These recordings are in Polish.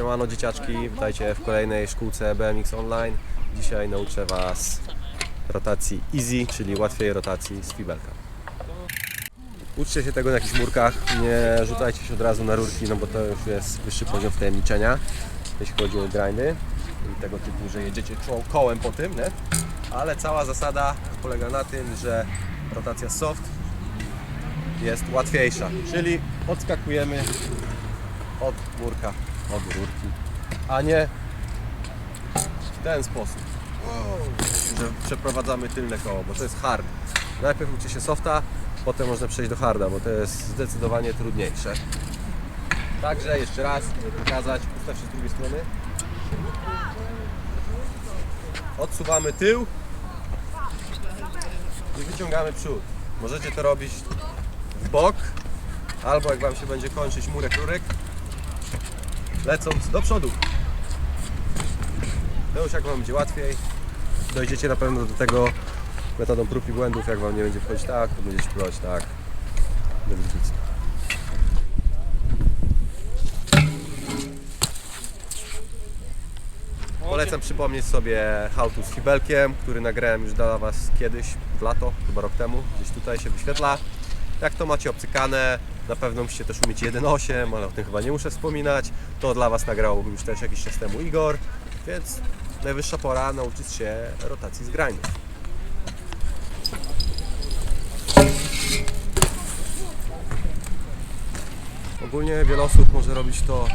Siemano dzieciaczki, witajcie w kolejnej szkółce BMX Online. Dzisiaj nauczę Was rotacji Easy, czyli łatwiej rotacji z fibelka. Uczcie się tego na jakichś murkach, nie rzucajcie się od razu na rurki, no bo to już jest wyższy poziom wtajemniczenia, jeśli chodzi o grindy i tego typu, że jedziecie kołem po tym, nie? Ale cała zasada polega na tym, że rotacja soft jest łatwiejsza, czyli odskakujemy od murka, od rurki, a nie w ten sposób, że przeprowadzamy tylne koło, bo to jest hard. Najpierw uczy się softa, potem można przejść do harda, bo to jest zdecydowanie trudniejsze. Także jeszcze raz, pokazać, ustaw się z drugiej strony. Odsuwamy tył i wyciągamy przód. Możecie to robić w bok, albo jak Wam się będzie kończyć murek rurek, lecąc do przodu. To już jak Wam będzie łatwiej, dojdziecie na pewno do tego metodą prób i błędów, jak Wam nie będzie wchodzić tak, to będziecie próbować tak. Do wrócicy. Polecam przypomnieć sobie to z fibelkiem, który nagrałem już dla Was kiedyś, w lato, chyba rok temu, gdzieś tutaj się wyświetla. Jak to macie obcykane, na pewno musicie też umieć 1.8, ale o tym chyba nie muszę wspominać. To dla Was nagrał już też jakiś czas temu Igor, więc najwyższa pora nauczyć się rotacji z grindów. Ogólnie wiele osób może robić to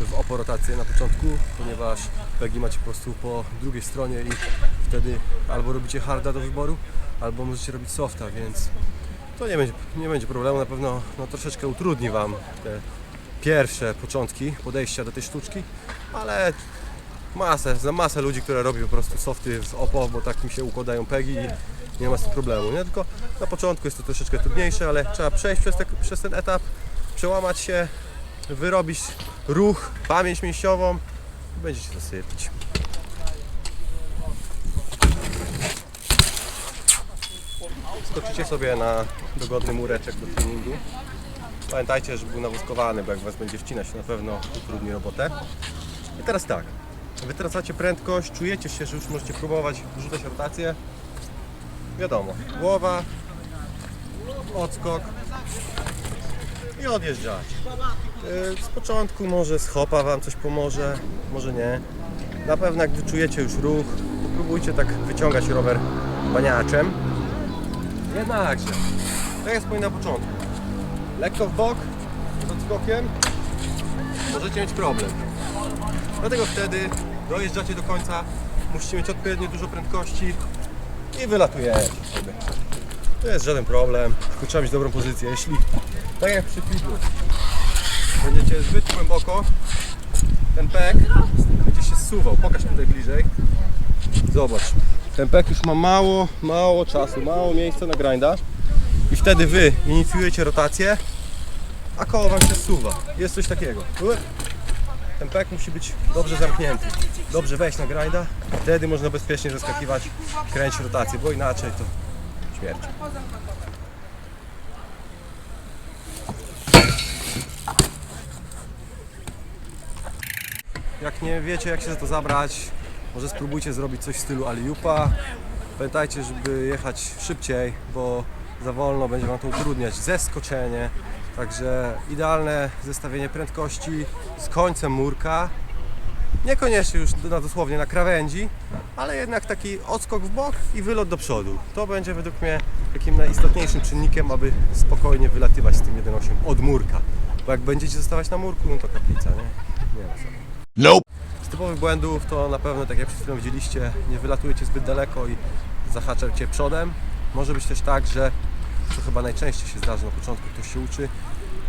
w oporotację na początku, ponieważ pegi macie po prostu po drugiej stronie i wtedy albo robicie harda do wyboru, albo możecie robić softa, więc to nie będzie, nie będzie problemu, na pewno no, troszeczkę utrudni Wam te pierwsze początki podejścia do tej sztuczki, ale masę, za masę ludzi, które robi po prostu softy z OPO, bo tak mi się układają pegi i nie ma z tym problemu, nie? Tylko na początku jest to troszeczkę trudniejsze, ale trzeba przejść przez, te, przez ten etap, przełamać się, wyrobić ruch, pamięć mięśniową i będziecie zasypić. Skoczycie sobie na dogodny mureczek do treningu. Pamiętajcie, żeby był nawózkowany, bo jak Was będzie wcinać, to na pewno utrudni robotę. I teraz tak, wytracacie prędkość, czujecie się, że już możecie próbować rzucać rotację. Wiadomo, głowa, odskok i odjeżdżać. Yy, Z początku może z hopa Wam coś pomoże, może nie. Na pewno jak wyczujecie już ruch, próbujcie tak wyciągać rower baniaczem. Jednakże, tak jak wspominałem na początku, lekko w bok, z odskokiem, możecie mieć problem. Dlatego wtedy dojeżdżacie do końca, musicie mieć odpowiednio dużo prędkości i wylatujecie sobie. To jest żaden problem, tylko trzeba mieć dobrą pozycję. Jeśli, tak jak przy fiblu, będziecie zbyt głęboko, ten pek będzie się zsuwał. Pokaż tutaj bliżej. Zobacz, ten pek już ma mało, mało czasu, mało miejsca na grinda i wtedy wy inicjujecie rotację, a koło wam się zsuwa. Jest coś takiego. Ten pek musi być dobrze zamknięty. Dobrze wejść na grinda, wtedy można bezpiecznie zaskakiwać, kręcić rotację, bo inaczej to śmierć. Jak nie wiecie jak się za to zabrać, może spróbujcie zrobić coś w stylu aliupa. Pamiętajcie, żeby jechać szybciej, bo za wolno będzie Wam to utrudniać zeskoczenie. Także idealne zestawienie prędkości z końcem murka. Niekoniecznie już na dosłownie na krawędzi, ale jednak taki odskok w bok i wylot do przodu. To będzie według mnie takim najistotniejszym czynnikiem, aby spokojnie wylatywać z tym 1.8 od murka. Bo jak będziecie zostawać na murku, no to kaplica, nie? Nie ma co. Z typowych błędów to na pewno, tak jak przed chwilą widzieliście, nie wylatujecie zbyt daleko i zahaczacie przodem. Może być też tak, że to chyba najczęściej się zdarza na początku, ktoś się uczy,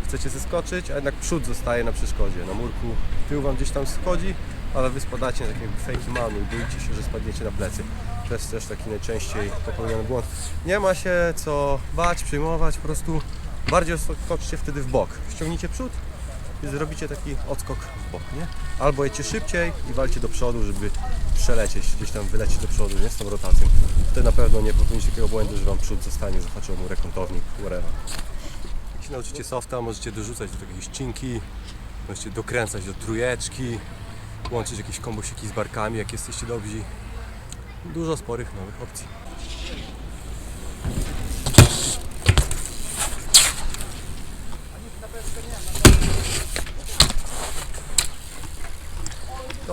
chcecie zeskoczyć, a jednak przód zostaje na przeszkodzie. Na murku tył Wam gdzieś tam schodzi, ale Wy spadacie na takiego fake manu i boicie się, że spadniecie na plecy. To jest też taki najczęściej popełniany błąd. Nie ma się co bać, przejmować, po prostu bardziej skoczcie wtedy w bok. Ściągnijcie przód zrobicie taki odskok w bok, nie? Albo jedźcie szybciej i walcie do przodu, żeby przelecieć, gdzieś tam wylecieć do przodu, nie? Z tą rotacją. Wtedy na pewno nie popełnicie takiego błędu, że Wam przód zostanie, zahaczył mu rekątownik, whatever. Się nauczycie softa, możecie dorzucać do jakieś cinki, Możecie dokręcać do trójeczki, łączyć jakieś kombosiki z barkami, jak jesteście dobrzy. Dużo sporych nowych opcji.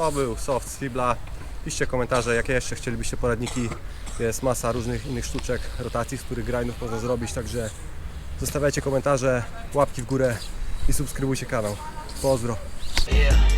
To był soft Fibla. Piszcie komentarze, jakie jeszcze chcielibyście poradniki. Jest masa różnych innych sztuczek, rotacji, z których grindów można zrobić, także zostawiajcie komentarze, łapki w górę i subskrybujcie kanał. Pozdro! Yeah.